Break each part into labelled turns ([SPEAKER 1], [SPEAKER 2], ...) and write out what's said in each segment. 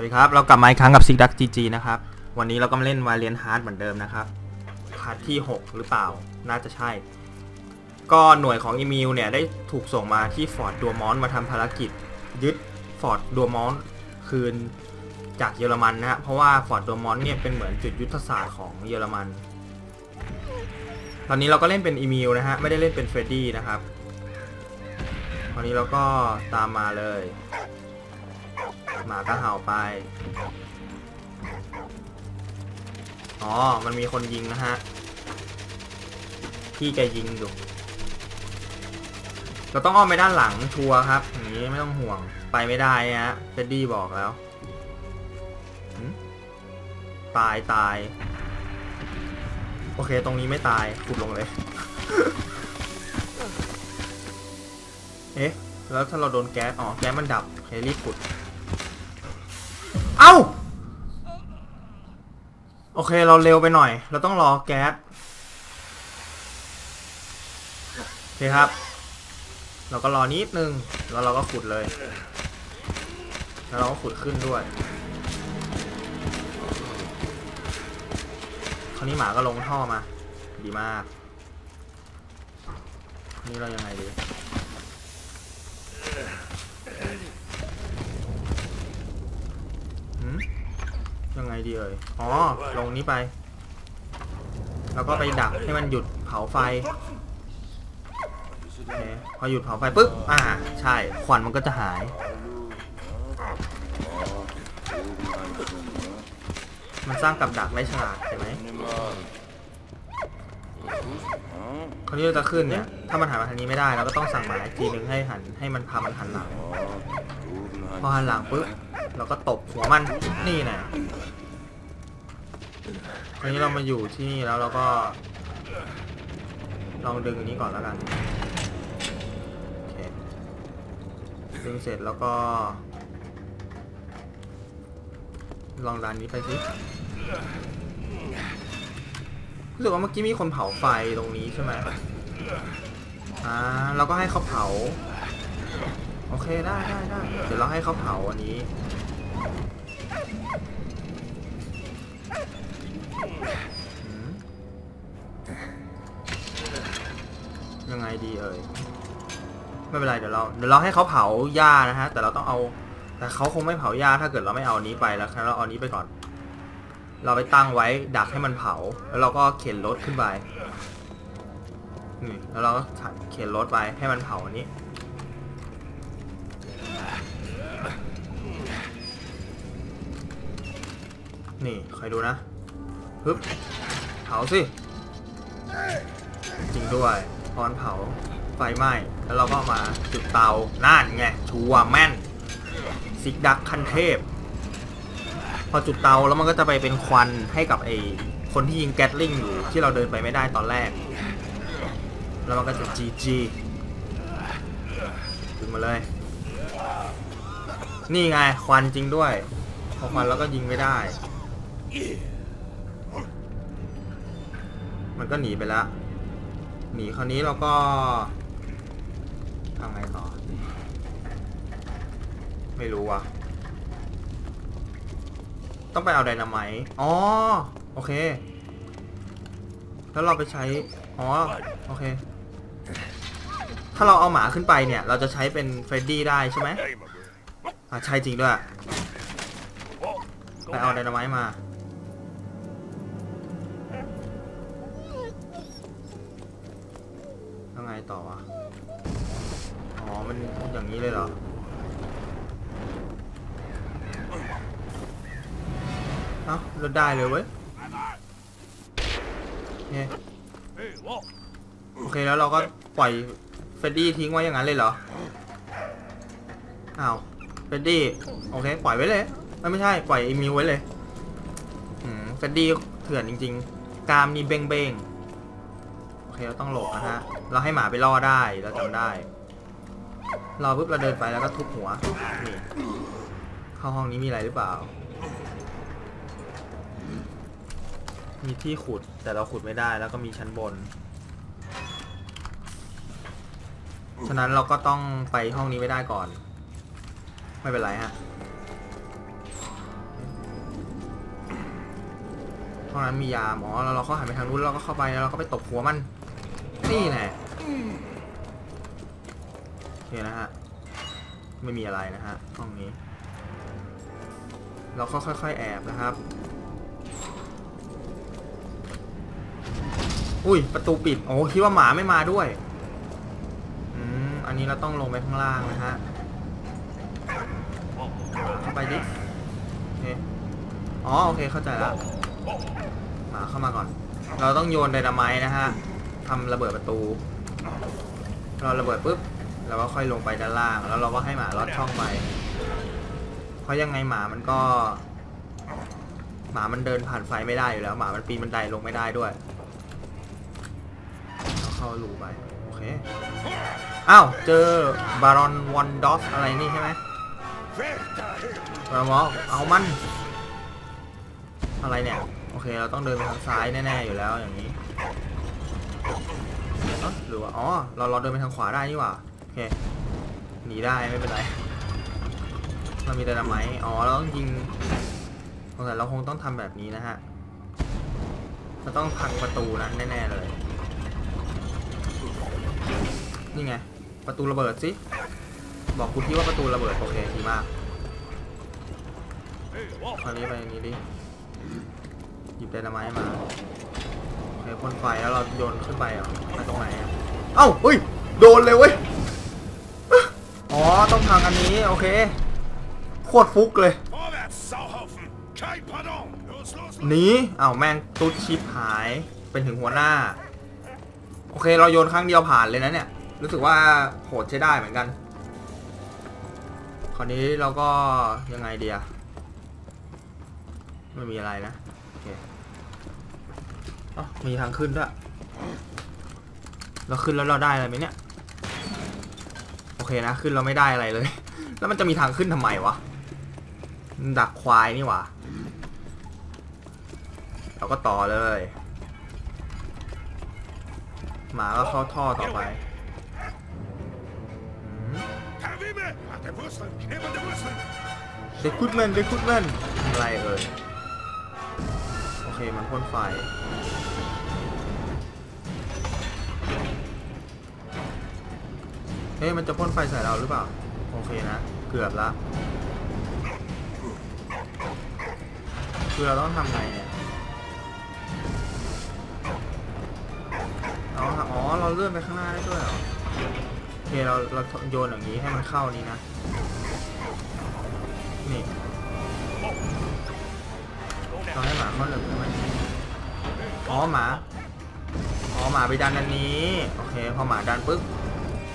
[SPEAKER 1] วัสดีครับ เรากลับมาอีกครั้งกับซิกดักจีจีนะครับ วันนี้เราก็มาเล่นวาเลียนฮาร์ดเหมือนเดิมนะครับพาร์ทที่ 6 หรือเปล่า น่าจะใช่ ก็หน่วยของอีมิลเนี่ยได้ถูกส่งมาที่ฟอร์ดดัวมอนมาทำภารกิจ ยึดฟอร์ดดัวมอนคืนจากเยอรมันนะฮะ เพราะว่าฟอร์ดดัวมอนเนี่ยเป็นเหมือนจุดยุทธศาสตร์ของเยอรมัน ตอนนี้เราก็เล่นเป็นอีมิลนะฮะ ไม่ได้เล่นเป็นเฟรดดี้นะครับ ตอนนี้เราก็ตามมาเลย หมาก็เห่าไป อ๋อ มันมีคนยิงนะฮะ พี่แกยิงอยู่ เราต้องอ้อมไปด้านหลังชัวร์ครับ อย่างนี้ไม่ต้องห่วง ไปไม่ได้ฮะเฟดดี้บอกแล้ว ตายตาย โอเค ตรงนี้ไม่ตายขุดลงเลย เอ๊ะ แล้วถ้าเราโดนแก๊ส อ๋อ แก๊สมันดับโอเครีบขุด เอ้า โอเคเราเร็วไปหน่อย เราต้องรอแก๊สโอเคครับ เราก็รอนิดนึง แล้วเราก็ขุดเลย แล้วเราก็ขุดขึ้นด้วย คราวนี้หมาก็ลงท่อมา ดีมาก นี่เรายังไงดี หืม ยังไงดีเอ่ย อ๋อ ลงนี้ไป แล้วก็ไปดักให้มันหยุดเผาไฟโอเคพอหยุดเผาไฟปุ๊บ อ่า ใช่ ควันมันก็จะหาย มันสร้างกับดักได้ฉลาดใช่ไหมคราวนี้เราจะขึ้นเนี่ย ถ้ามันหันมาทางนี้ไม่ได้เราก็ต้องสั่งหมาอีกทีนึงให้หันให้มันพามันหันหลัง พอหันหลังปุ๊บเราก็ตบหัวมันนี่นะคราวนี้เรามาอยู่ที่นี่แล้วเราก็ ลองดึงอันนี้ก่อนแล้วกันโอเคดึงเสร็จแล้วก็ ลองดันนี้ไปสิรู้สึกว่าเมื่อกี้มีคนเผาไฟตรงนี้ใช่ไหมอ่าเราก็ให้เขาเผา โอเคได้ได้ได้เดี๋ยวเราให้เขาเผาอันนี้ยังไงดีเอ่ยไม่เป็นไรเดี๋ยวเราเดี๋ยวเราให้เขาเผาหญ้านะฮะ แต่เราต้องเอา แต่เขาคงไม่เผาหญ้าถ้าเกิดเราไม่เอานี้ไปแล้วเราเอานนี้ไปก่อน เราไปตั้งไว้ดักให้มันเผา แล้วเราก็เข็นรถขึ้นไปนี่แล้วเราก็เข็นรถไปให้มันเผาอันนี้ นี่คอยดูนะฮึบเผาสิจริงด้วยพอนเผาไฟไหม้แล้วเราก็มาจุดเตานั่นไงชัวร์แม่นซิกดักคันเทพ พอจุดเตาแล้วมันก็จะไปเป็นควันให้กับไอ้คนที่ยิงแก๊สลิงอยู่ที่เราเดินไปไม่ได้ตอนแรก แล้วมันก็จะจีจีดึงมาเลย นี่ไงควันจริงด้วยพอควันแล้วก็ยิงไม่ได้ มันก็หนีไปแล้ว หนีคราวนี้เราก็ทำไงต่อ ไม่รู้ว่ะ ต้องไปเอาไดนาไมต์อ๋อ โอเค แล้วเราไปใช้ อ๋อ โอเค ถ้าเราเอาหมาขึ้นไปเนี่ย เราจะใช้เป็นเฟรดดี้ได้ใช่ไหมอ่าใช่จริงด้วย ไปเอาไดนาไมต์มา ต่อวะ อ๋อ มันอย่างนี้เลยเหรอ เอ้าเราได้เลยเว้ยเนี่ยโอเคแล้วเราก็ปล่อยเฟดดี้ทิ้งไว้อย่างนั้นเลยเหรอ อ้าว เฟดดี้ โอเค ปล่อยไว้เลยไม่ไม่ใช่ ปล่อยไอมิวไว้เลยเฟดดี้เถื่อนจริง ๆ กามนี่เบ้งเบ้งๆโอเค เราต้องหลบนะฮะ เราให้หมาไปล่อได้เราจำได้รอปุ๊บเราเดินไปแล้วก็ทุบหัวนี่เข้าห้องนี้มีอะไรหรือเปล่า มีที่ขุดแต่เราขุดไม่ได้แล้วก็มีชั้นบน ฉะนั้นเราก็ต้องไปห้องนี้ไม่ได้ก่อน ไม่เป็นไรฮะ ห้องนั้นมียาหมอ๋อแล้วเราเข้าหันไปทางนู้นเราก็เข้าไปแล้วเราก็ไปตบหัวมัน นี่แหละโอเคนะฮะ ไม่มีอะไรนะฮะ ห้องนี้ เราก็ค่อย ๆ แอบนะครับ อุ้ย ประตูปิด โอ้คิดว่าหมาไม่มาด้วย อืม อันนี้เราต้องลงไปข้างล่างนะฮะเข้าไปดิโอเคอ๋อ โอเค เข้าใจแล้วหมาเข้ามาก่อน เราต้องโยนไดนาไมต์นะฮะ ทำระเบิดประตู เราระเบิดปุ๊บเราก็ค่อยลงไปด้านล่าง แล้วเราก็ให้หมาลอดช่องไป เพราะยังไงหมามันก็ หมามันเดินผ่านไฟไม่ได้อยู่แล้ว หมามันปีนบันไดลงไม่ได้ด้วยเราเข้ารูไป โอเค อ้าว เจอบารอนวอนดอสอะไรนี่ใช่ไหมเราบอกเอามัน อะไรเนี่ย โอเค เราต้องเดินไปทางซ้ายแน่ๆอยู่แล้วอย่างนี้ เอ้าหรือว่า อ๋อ เราเราเดินไปทางขวาได้นี่หว่า โอเค หนีได้ไม่เป็นไร เรามีแต่ละไม้อ๋อ เราต้องยิงสงสัยเราคงต้องทำแบบนี้นะฮะเราต้องพังประตูนั้นแน่ๆเลย นี่ไง ประตูระเบิดสิ บอกคุณที่ว่าประตูระเบิด โอเคดีมากคราวนี้ไปอย่างนี้ดิ หยิบไดนาไมต์มา เคพ่นไฟแล้วเราโยนขึ้นไปเหรอะไปตรงไหนอะเอ้าเฮ้ย โดนเลยเว้ย อ๋อ ต้องทางอันนี้ โอเค โคตรฟุกเลย หนีเอ้าแม่งตุ๊ดชิปหาย เป็นถึงหัวหน้า โอเค เราโยนครั้งเดียวผ่านเลยนะเนี่ย รู้สึกว่าโหดใช้ได้เหมือนกัน คราวนี้เราก็ยังไงเดียไม่มีอะไรนะ โอเค อ๋อมีทางขึ้นด้วย เราขึ้นแล้วเราได้อะไรไหมเนี่ย โอเคนะ ขึ้นเราไม่ได้อะไรเลย แล้วมันจะมีทางขึ้นทำไมวะ ดักควายนี่หว่า เราก็ต่อเลย หมาก็เข้าท่อต่อไป เด็กคุดแมนเด็กคุดแมนอะไรเอ่ยโอเค มันพ่นไฟ เอ๊ะมันจะพ่นไฟใส่เราหรือเปล่า โอเคนะ เกือบละคือเราต้องทำไงเนี่ยอ๋ออ๋อเราเลื่อนไปข้างหน้าได้ด้วยเหรอโอเคเราเราโยนอย่างนี้ให้มันเข้านี้นะนี่เราให้หมาเข้าหนึ่งใช่ไหมอ๋อหมาอ๋อหมาไปดันอันนี้ โอเค พอหมาดันปุ๊บ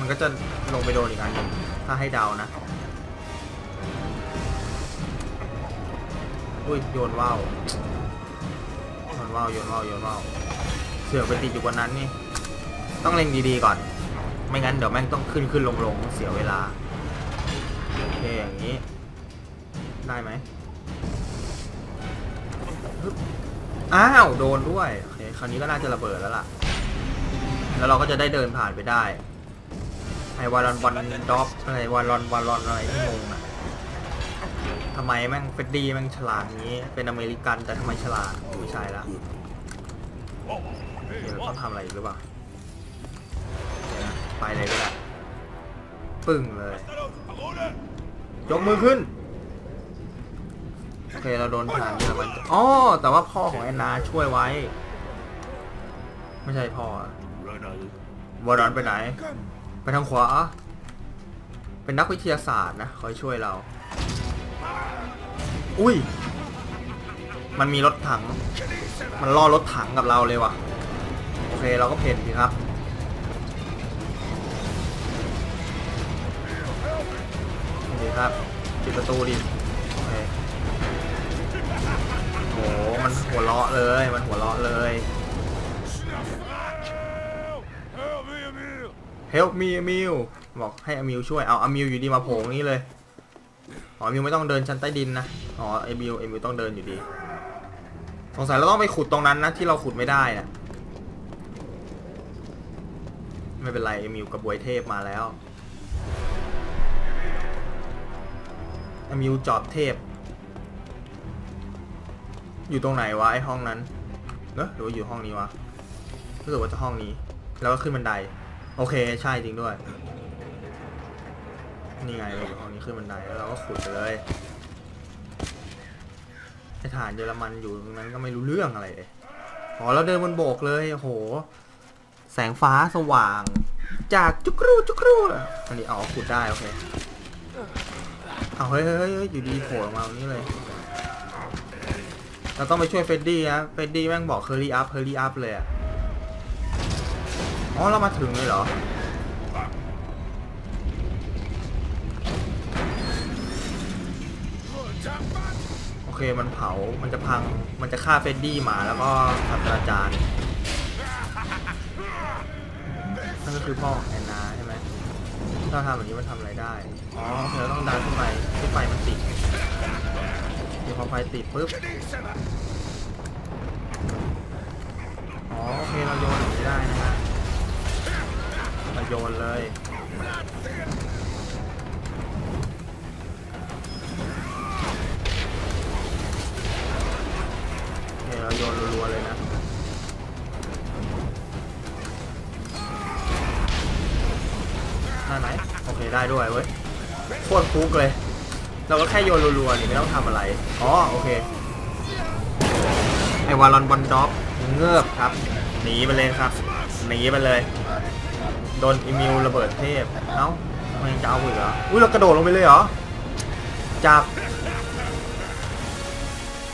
[SPEAKER 1] มันก็จะลงไปโดนอีกอันหนึ่งถ้าให้เดานะ อุ้ยโยนว่าวโยนว่าวโยนว่าวโยนว่าวเสือกไปติดอยู่บนนั้นนี่ ต้องเล็งดีๆก่อน ไม่งั้นเดี๋ยวแม่งต้องขึ้นขึ้นลงลงเสียเวลา โอเคอย่างนี้ ได้ไหมอ้าวโดนด้วย โอเคคราวนี้ก็น่าจะระเบิดแล้วล่ะ แล้วเราก็จะได้เดินผ่านไปได้ ไอวารอนวันด็อปอะไรวารอนวารอนอะไรที่งงอะทำไมแม่งเฟดดี้แม่งฉลาดงนี้ เป็นอเมริกันแต่ทำไมฉลาดไม่ใช่ละเดี๋ยวเราต้องทำอะไรอีกหรือเปล่าไปเลยก็ได้ปึ้งเลยยกมือขึ้นโอเคเราโดนทางเยอรมันอ๋อแต่ว่าพ่อของแอนนาช่วยไว้ ไม่ใช่พ่อวอรอนไปไหน ไปทางขวา เป็นนักวิทยาศาสตร์นะคอยช่วยเรา อุ้ย มันมีรถถัง มันล่อรถถังกับเราเลยว่ะ โอเคเราก็เพ่นสิครับ ดีครับปิดประตูดิโอเคโห มันหัวเราะเลย มันหัวเราะเลย Help me อมิวบอกให้อมิวช่วยเอาอมิวอยู่ดีมาโผล่ตรงนี้เลยอ๋ออมิวไม่ต้องเดินชั้นใต้ดินนะอ๋อเอมิวเอมิวต้องเดินอยู่ดีสงสัยเราต้องไปขุดตรงนั้นนะที่เราขุดไม่ได้นะไม่เป็นไรเอมิวกับบวยเทพมาแล้วเอมิวจอบเทพ อยู่ตรงไหนวะไอห้องนั้นเนอะหรือว่าอยู่ห้องนี้วะรู้สึกว่าจะห้องนี้ แล้วก็ขึ้นบันได โอเคใช่จริงด้วย นี่ไงเราอยู่ห้องนี้ขึ้นบันไดแล้วเราก็ขุดไปเลยไอฐานเยอรมันอยู่ตรงนั้นก็ไม่รู้เรื่องอะไรเลยอ๋อเราเดินบนโบกเลยโอ้โห แสงฟ้าสว่าง จากจุกรูจุกรูอันนี้อ๋อขุดได้โอเคเอาเฮ้ยเฮ้ยอยู่ดีโผล่มาตรงนี้เลย เราต้องไปช่วยเฟดดี้นะเฟดดี้แม่งบอกเฮอรี่อัพเฮอรี่อัพเลยอะ อ๋อเรามาถึงเลยเหรอโอเคมันเผา มันจะพัง มันจะฆ่าเฟดดี้มาแล้วก็ศาสตราจารย์นั่นก็คือพ่อแอนนาใช่ไหมถ้าทำแบบนี้มันทำอะไรได้ อ๋อเคเราต้องดันขึ้นไปให้ไฟมันติดเดี๋ยวพอไฟติดปุ๊บ อ๋อโอเคเราโยนอย่างนี้ได้นะฮะ เราโยนเลยโอเคเราโยนรัวๆเลยนะได้ไหมโอเคได้ด้วยเว้ยโคตรฟุกเลย เราก็แค่โยนรัวๆนี่ไม่ต้องทำอะไรอ๋อโอเคไอวาลอนบอลด็อกเงือบครับหนีไปเลยครับหนีไปเลย โดนอิมิวระเบิดเทพ เอ้ามันจะเอาอีกเหรอ อุ้ยเรากระโดดลงไปเลยเหรอ จับ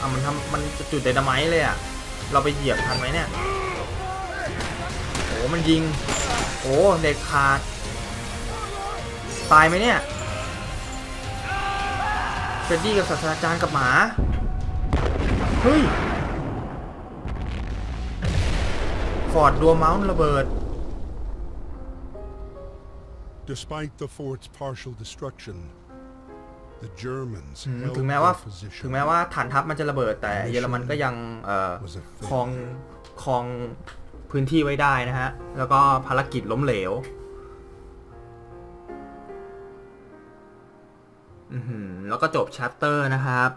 [SPEAKER 1] อะมันทำมันจะจุดไดนาไมต์เลยอะ เราไปเหยียบทันไหมเนี่ย โอ้มันยิง โอ้เด็กขาด ตายไหมเนี่ยเฟรดดี้กับศาสตราจารย์กับหมา เฮ้ย ฟอร์ดดัวเมาส์ระเบิด
[SPEAKER 2] Despite the fort's partial destruction, the Germans
[SPEAKER 1] อืม
[SPEAKER 2] held
[SPEAKER 1] ถึงแม้ว่า
[SPEAKER 2] their position.
[SPEAKER 1] ถึงแม้ว่าฐานทัพมันจะระเบิดแต่เยอรมันก็ยังเอ่อ
[SPEAKER 2] was a
[SPEAKER 1] ครอง
[SPEAKER 2] failure.
[SPEAKER 1] ครองพื้นที่ไว้ได้นะฮะ แล้วก็ภารกิจล้มเหลวอือหือแล้วก็จบชัปเตอร์นะครับ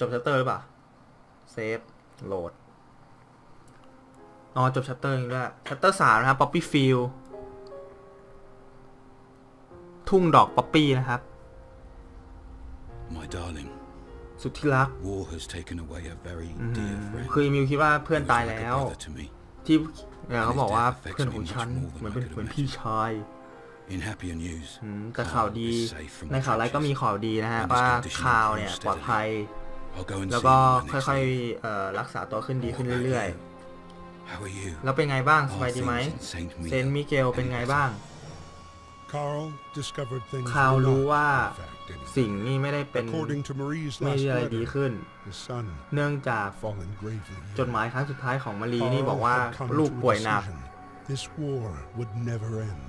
[SPEAKER 1] จบชัปเตอร์หรือเปล่า เซฟ โหลด อ๋อจบชัปเตอร์จริงด้วยชัปเตอร์สามนะครับป๊อปปี้ฟิลทุ่งดอกป๊อปปี้นะครับ
[SPEAKER 3] My darling,
[SPEAKER 1] สุดที่รัก
[SPEAKER 3] war has taken away a very dear friend.
[SPEAKER 1] คือมิวคิดว่าเพื่อน
[SPEAKER 3] He was
[SPEAKER 1] ตาย
[SPEAKER 3] like a
[SPEAKER 1] แล้ว
[SPEAKER 3] brother to me.
[SPEAKER 1] ที่เนี่ยเขาบอกว่าเพื่อนของฉันเหมือนเป็นเหมือนพี่ชาย
[SPEAKER 3] In happier news,
[SPEAKER 1] อืมแต่ข่าว
[SPEAKER 3] Carl
[SPEAKER 1] ดี
[SPEAKER 3] is safe from
[SPEAKER 1] ใน
[SPEAKER 3] the
[SPEAKER 1] ข่าวร้ายก็มี
[SPEAKER 3] trenches.
[SPEAKER 1] ข่าวดีนะฮะ
[SPEAKER 3] And his
[SPEAKER 1] ว่า
[SPEAKER 3] condition
[SPEAKER 1] ข่าวเนี่ย
[SPEAKER 3] improves
[SPEAKER 1] ปลอดภัย
[SPEAKER 3] I'll go and
[SPEAKER 1] แล้ว
[SPEAKER 3] see
[SPEAKER 1] ก็
[SPEAKER 3] him when
[SPEAKER 1] ค่
[SPEAKER 3] next
[SPEAKER 1] อย
[SPEAKER 3] week.
[SPEAKER 1] ๆเอ่อรักษาตัวขึ้นดีขึ้น
[SPEAKER 3] What about
[SPEAKER 1] เรื่อย
[SPEAKER 3] you? How are you?
[SPEAKER 1] ๆ แล้วเป็นไงบ้างส
[SPEAKER 3] Are
[SPEAKER 1] บายดีไหม
[SPEAKER 3] things in Saint
[SPEAKER 1] เซนต์มิ
[SPEAKER 3] Miguel
[SPEAKER 1] เกลเป็นไง
[SPEAKER 3] any
[SPEAKER 1] บ้าง
[SPEAKER 2] Carl discovered things
[SPEAKER 1] ข่าว
[SPEAKER 2] were
[SPEAKER 1] รู้
[SPEAKER 2] not,
[SPEAKER 1] ว่า
[SPEAKER 2] in fact, any
[SPEAKER 1] สิ่งนี้ไม่ได้เป็น
[SPEAKER 2] According to Marie's
[SPEAKER 1] ไม่
[SPEAKER 2] last
[SPEAKER 1] ได้อะไรดี
[SPEAKER 2] letter,
[SPEAKER 1] ขึ้น
[SPEAKER 2] his son
[SPEAKER 1] เนื่องจาก
[SPEAKER 2] fallen gravely.
[SPEAKER 1] จดหมายครั้งสุดท้ายของมารี
[SPEAKER 2] Carl
[SPEAKER 1] นี่บอกว่า
[SPEAKER 2] had come
[SPEAKER 1] ลูก
[SPEAKER 2] to a
[SPEAKER 1] ป่วยหนัก
[SPEAKER 2] decision. This war would never end.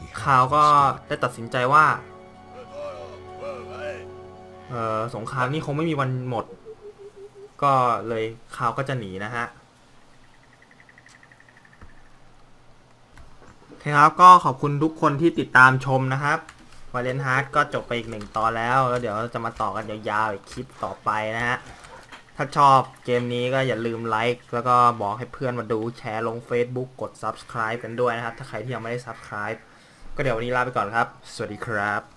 [SPEAKER 2] He had
[SPEAKER 1] ข่าว
[SPEAKER 2] to
[SPEAKER 1] ก็
[SPEAKER 2] stop.
[SPEAKER 1] ได้ตัดสินใจว่าเอ่อสงครามนี้คงไม่มีวันหมด ก็เลยข่าวก็จะหนีนะฮะ โอ เคครับก็ขอบคุณทุกคนที่ติดตามชมนะครับวาเลนฮาร์ดก็จบไปอีกหนึ่งตอนแล้ว แล้วเดี๋ยวจะมาต่อกันยาวๆอีกคลิปต่อไปนะฮะ ถ้าชอบเกมนี้ก็อย่าลืมไลค์แล้วก็บอกให้เพื่อนมาดูแชร์ลง Facebook กด Subscribe กันด้วยนะครับ ถ้าใครที่ยังไม่ได้ Subscribe ก็เดี๋ยววันนี้ลาไปก่อนครับ สวัสดีครับ